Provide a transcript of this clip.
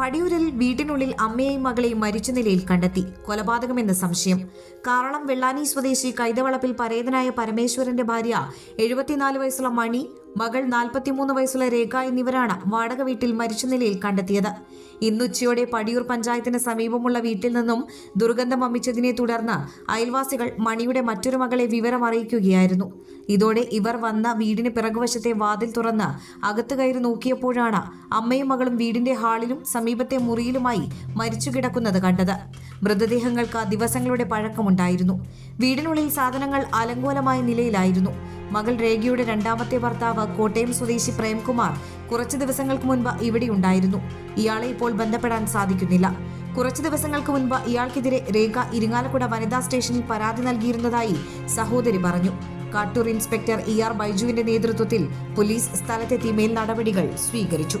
പടിയൂരിൽ വീട്ടിനുള്ളിൽ അമ്മയെയും മകളെയും മരിച്ച നിലയിൽ കണ്ടെത്തി. കൊലപാതകമെന്ന് സംശയം. കാരണം വെള്ളാനി സ്വദേശി കൈതവളപ്പിൽ പരേതനായ പരമേശ്വരന്റെ ഭാര്യ എഴുപത്തിനാല് വയസ്സുള്ള മണി മകൾ നാൽപ്പത്തിമൂന്ന് വയസ്സുള്ള രേഖ എന്നിവരാണ് വാടക വീട്ടിൽ മരിച്ച നിലയിൽ കണ്ടെത്തിയത്. ഇന്നുച്ചയോടെ പടിയൂർ പഞ്ചായത്തിന് സമീപമുള്ള വീട്ടിൽ നിന്നും ദുർഗന്ധം വമിച്ചതിനെ തുടർന്ന് അയൽവാസികൾ മണിയുടെ മറ്റൊരു മകളെ വിവരം അറിയിക്കുകയായിരുന്നു. ഇതോടെ ഇവർ വന്ന വീടിന് പിറകുവശത്തെ വാതിൽ തുറന്ന് അകത്ത് കയറി നോക്കിയപ്പോഴാണ് അമ്മയും മകളും വീടിന്റെ ഹാളിലും സമീപത്തെ മുറിയിലുമായി മരിച്ചു കിടക്കുന്നത് കണ്ടത്. മൃതദേഹങ്ങൾക്ക് ദിവസങ്ങളുടെ പഴക്കമുണ്ടായിരുന്നു. വീടിനുള്ളിൽ സാധനങ്ങൾ അലങ്കോലമായ നിലയിലായിരുന്നു. മകൾ രേഖയുടെ രണ്ടാമത്തെ ഭർത്താവ് കോട്ടയം സ്വദേശി പ്രേംകുമാർ കുറച്ചു ദിവസങ്ങൾക്ക് മുൻപ് ഇവിടെ ഉണ്ടായിരുന്നു. ഇയാളെ ഇപ്പോൾ ബന്ധപ്പെടാൻ സാധിക്കുന്നില്ല. കുറച്ചു ദിവസങ്ങൾക്ക് മുൻപ് ഇയാൾക്കെതിരെ രേഖ ഇരിങ്ങാലക്കുട വനിതാ സ്റ്റേഷനിൽ പരാതി നൽകിയിരുന്നതായി സഹോദരി പറഞ്ഞു. കാട്ടൂർ ഇൻസ്പെക്ടർ ഇ ആർ ബൈജുവിന്റെ നേതൃത്വത്തിൽ പോലീസ് സ്ഥലത്തെത്തി മേൽ നടപടികൾ സ്വീകരിച്ചു.